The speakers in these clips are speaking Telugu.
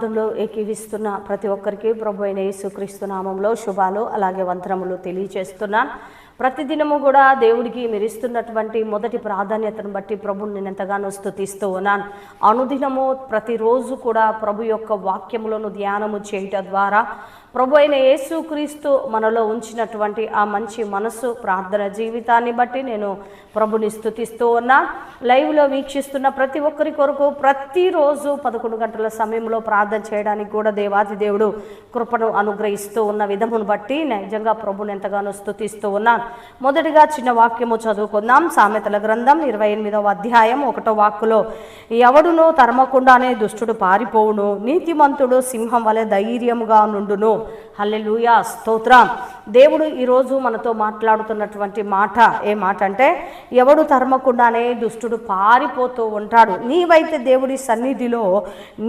మార్గంలో ఏకీవిస్తున్న ప్రతి ఒక్కరికి ప్రభు అయిన యేసుక్రీస్తు నామంలో శుభాలు అలాగే వంతనములు తెలియచేస్తున్నాను. ప్రతిదినము కూడా దేవుడికి మీరు ఇస్తున్నటువంటి మొదటి ప్రాధాన్యతను బట్టి ప్రభుని నేను ఎంతగానో స్థుతిస్తూ ఉన్నాను. అనుదినము ప్రతిరోజు కూడా ప్రభు యొక్క వాక్యములను ధ్యానము చేయటం ద్వారా ప్రభు అయిన యేసుక్రీస్తు మనలో ఉంచినటువంటి ఆ మంచి మనస్సు ప్రార్థన జీవితాన్ని బట్టి నేను ప్రభుని స్థుతిస్తూ ఉన్నా. లైవ్లో వీక్షిస్తున్న ప్రతి ఒక్కరి కొరకు ప్రతిరోజు పదకొండు గంటల సమయంలో ప్రార్థన చేయడానికి కూడా దేవాది దేవుడు కృపను అనుగ్రహిస్తూ ఉన్న విధమును బట్టి నిజంగా ప్రభుని ఎంతగానో స్థుతిస్తూ ఉన్నాను మొదటిగా చిన్న వాక్యము చదువుకుందాం. సామెతల గ్రంథం ఇరవై ఎనిమిదవ అధ్యాయం ఒకటో వాక్కులో ఎవడునో తరమకుండానే దుష్టుడు పారిపోవును నీతిమంతుడు సింహం వలె ధైర్యముగా నుండును. హల్లెలూయా స్తోత్రం. దేవుడు ఈరోజు మనతో మాట్లాడుతున్నటువంటి మాట ఏ మాట అంటే ఎవడు తరమకుండానే దుష్టుడు పారిపోతూ ఉంటాడు. నీవైతే దేవుడి సన్నిధిలో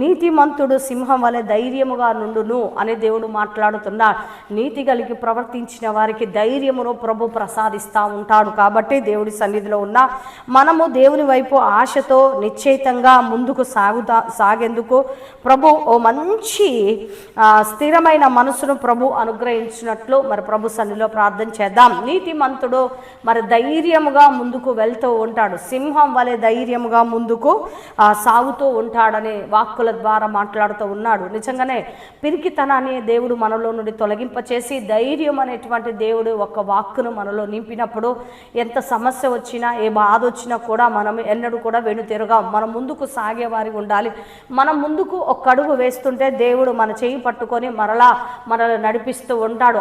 నీతిమంతుడు సింహం వలె ధైర్యముగా నుండును అని దేవుడు మాట్లాడుతున్నాడు. నీతి కలిగి ప్రవర్తించిన వారికి ధైర్యమును ప్రభు ప్రసాదిస్తూ ఉంటాడు. కాబట్టి దేవుడి సన్నిధిలో ఉన్న మనము దేవుని వైపు ఆశతో నిశ్చయితంగా ముందుకు సాగుతా సాగేందుకు ప్రభు ఓ మంచి స్థిరమైన మనసును ప్రభు అనుగ్రహించినట్లు మరి ప్రభు సన్నిలో ప్రార్థన చేద్దాం. నీతిమంతుడు మరి ధైర్యముగా ముందుకు వెళ్తూ ఉంటాడు. సింహం వలె ధైర్యముగా ముందుకు సాగుతూ ఉంటాడని వాక్కుల ద్వారా మాట్లాడుతూ ఉన్నాడు. నిజంగానే పిరికితనాన్ని దేవుడు మనలో నుండి తొలగింపచేసి ధైర్యం అనేటువంటి దేవుడు ఒక వాక్కును మనలో నింపినప్పుడు ఎంత సమస్య వచ్చినా ఏ బాధ వచ్చినా కూడా మనం ఎన్నడూ కూడా వెనుతిరగాం. మనం ముందుకు సాగేవారి ఉండాలి. మనం ముందుకు ఒక అడుగు వేస్తుంటే దేవుడు మన చేయి పట్టుకొని మరలా మనల్ని నడిపిస్తూ ఉంటాడు.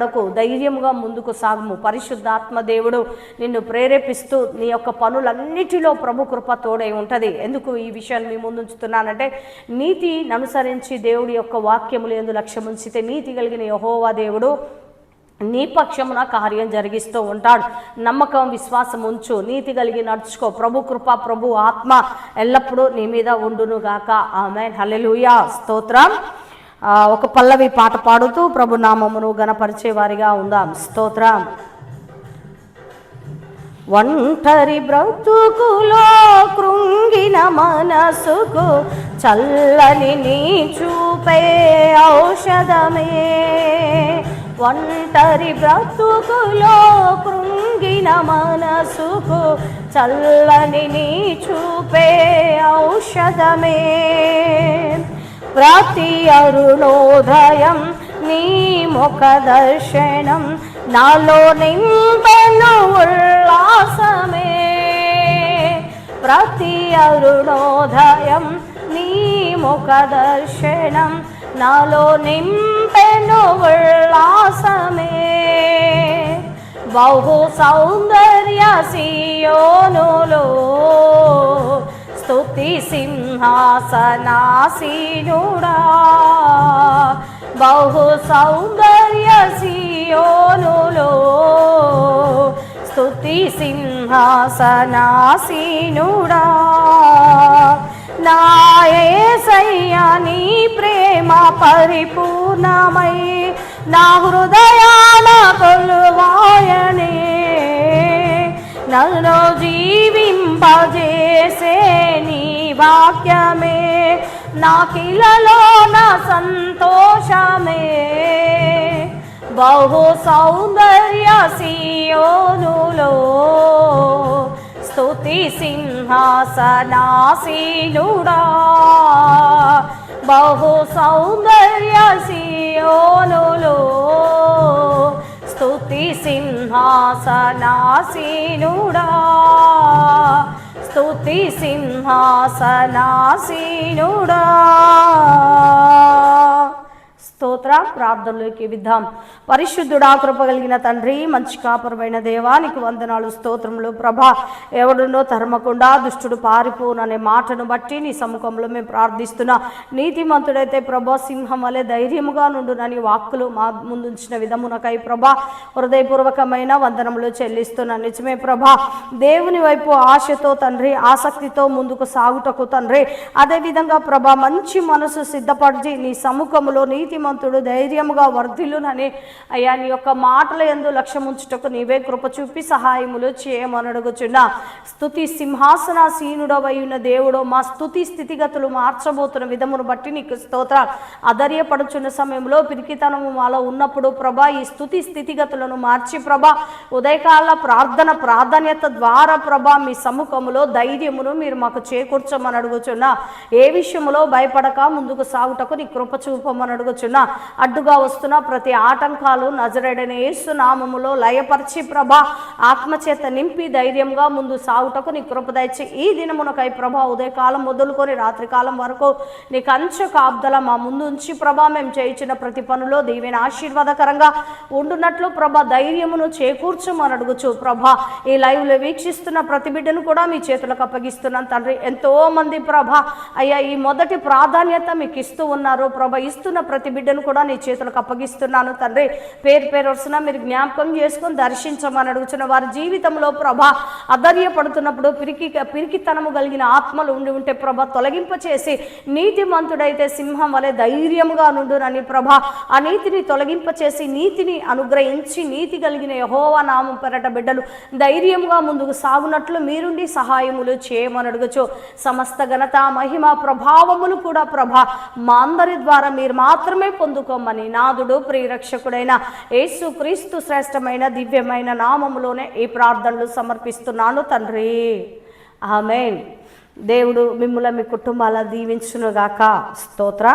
అధైర్యపడకు ధైర్యముగా ముందుకు సాగము. పరిశుద్ధాత్మ దేవుడు నిన్ను ప్రేరేపిస్తూ నీ యొక్క పనులన్నిటిలో ప్రభు కృప తోడై ఉంటుంది. ఎందుకు ఈ విషయాన్ని మీ ముందు ఉంచుతున్నానంటే నీతిని అనుసరించి దేవుడి యొక్క వాక్యములు ఎందు లక్ష్యం ఉంచితే నీతి కలిగిన యహోవా దేవుడు నీ పక్షమున కార్యం జరిగిస్తూ ఉంటాడు. నమ్మకం విశ్వాసం ఉంచు. నీతి కలిగి నడుచుకో. ప్రభు కృప ప్రభు ఆత్మ ఎల్లప్పుడూ నీ మీద ఉండును గాక ఆమె హలెలుయా స్తోత్రం. ఒక పల్లవి పాట పాడుతూ ప్రభు నామమును ఉందాం. స్తోత్రం. ఒంటరి బ్రతుకులో కృంగిన మనసుకు చల్లని నీ చూపే ఔషధమే. ఒంటరి బ్రతుకులో కృంగిన మనసుకు చల్లని నీ చూపే ఔషధమే. ప్రతి అరుణోదయం నీ ముఖ దర్శనం నాలో నింపెను ఉల్లాసమే. ప్రతి అరుణోదయం నీ ముఖ దర్శనం నాలో నింపెను ఉల్లాసమే. బహు సౌందర్య సీయోనులో స్తుతి సింహాసనాసీనుడా. బహు సౌందర్య సియోనులో స్తుతి సింహాసనాసీనుడా. నాయసయ్యా నీ ప్రేమ పరిపూర్ణమై నా హృదయాల కొలువాయనే. నన్ను జీవింపజేసే వాక్యమే నాకిలలో నా సంతోషమే. బహు సౌందర్య సియోనులో స్తుతి సింహాసనాసీనుడా బహు సౌందర్య సియోనులో స్తుతి సింహాసనాసీనుడా స్తుతి సింహాసనాసీనుడా. స్తు స్తోత్ర ప్రార్థనలోకి విద్దాం పరిశుద్ధుడా కృప కలిగిన తండ్రి మంచి కాపురమైన దేవా నీకు వందనాలు స్తోత్రములు ప్రభా. ఎవడునో తరమకుండా దుష్టుడు పారిపోననే మాటను బట్టి నీ సముఖంలో మేము ప్రార్థిస్తున్నా. నీతిమంతుడైతే ప్రభా సింహం వలె ధైర్యముగా నుండునని వాక్కులు మా ముందుంచిన విధమునకై ప్రభా. హృదయపూర్వకమైన వందనములు చెల్లిస్తున్నా నిజమే ప్రభా. దేవుని వైపు ఆశతో తండ్రి ఆసక్తితో ముందుకు సాగుటకు తండ్రి. అదేవిధంగా ప్రభా మంచి మనసు సిద్ధపరిచి నీ సముఖములో నీతిమంతుడు ధైర్యముగా వర్ధిల్లునని. అయ్యా నీ యొక్క మాటల ఎందు లక్ష్యం ఉంచుటకు నీవే కృప చూపి సహాయములు చేయమని అడుగుచున్నా. స్థుతి సింహాసనాసీనుడవై ఉన్న దేవుడు మా స్థుతి స్థితిగతులు మార్చబోతున్న విధమును బట్టి నీకు స్తోత్ర. అధర్యపడుచున్న సమయంలో పిరికితనము మాలో ఉన్నప్పుడు ప్రభా ఈ స్థుతి స్థితిగతులను మార్చి ప్రభా ఉదయకాల ప్రార్థన ప్రాధాన్యత ద్వారా ప్రభా మీ సముఖములో ధైర్యమును మీరు మాకు చేకూర్చమని అడుగుచున్నా. ఏ విషయంలో భయపడక ముందుకు సాగుటకు నీ కృప చూపమని అడుగుచున్నా. అడ్డుగా వస్తున్న ప్రతి ఆటంకాలు నజరడని యేసు నామములో లయపరిచి ప్రభా ఆత్మచేత నింపి ధైర్యంగా ముందు సాగుటకు నీ కృప దయచి ఈ దినమునకై ప్రభా ఉదయకాలం మొదలుకొని రాత్రికాలం వరకు నీ కంచె కాబ్దల మా ముందు ఉంచి ప్రభా మేము చేయించిన ప్రతి పనులో దీవెన ఆశీర్వాదకరంగా ఉండున్నట్లు ప్రభా ధైర్యమును చేకూర్చమని అడుగుచు ప్రభా. ఈ లైవ్లో వీక్షిస్తున్న ప్రతి బిడ్డను కూడా మీ చేతులకు అప్పగిస్తున్నాను తండ్రి. ఎంతో మంది ప్రభా అయ్యా ఈ మొదటి ప్రాధాన్యత మీకు ఇస్తూ ఉన్నారు. ప్రభ ఇస్తున్న ప్రతి బిడ్డను కూడా నీ చేతులకు అప్పగిస్తున్నాను తండ్రి. పేరు పేరు వస్తున్నా మీరు జ్ఞాపకం చేసుకొని దర్శించమని అడుగుతున్న వారి జీవితంలో ప్రభ అధర్యపడుతున్నప్పుడు పిరికి పిరికితనము కలిగిన ఆత్మలు ఉండి ఉంటే ప్రభ తొలగింప చేసి నీతిమంతుడైతే సింహం వలె ధైర్యముగా నుండునని ప్రభ ఆ నీతిని తొలగింప చేసి నీతిని అనుగ్రహించి నీతి కలిగిన యహోవా నామం పెరట బిడ్డలు ధైర్యముగా ముందుకు సాగునట్లు మీరుండి సహాయములు చేయమని అడుగుచు. సమస్త ఘనత మహిమ ప్రభావములు కూడా ప్రభ మా అందరి ద్వారా మీరు మాత్రమే పొందుకోమని నాదుడు ప్రియరక్షకుడైన యేసు క్రీస్తు శ్రేష్టమైన దివ్యమైన నామములోనే ఈ ప్రార్థనలు సమర్పిస్తున్నాను తండ్రి. ఆమె దేవుడు మిమ్మల్ని మీ కుటుంబాల దీవించునుగాక. స్తోత్ర.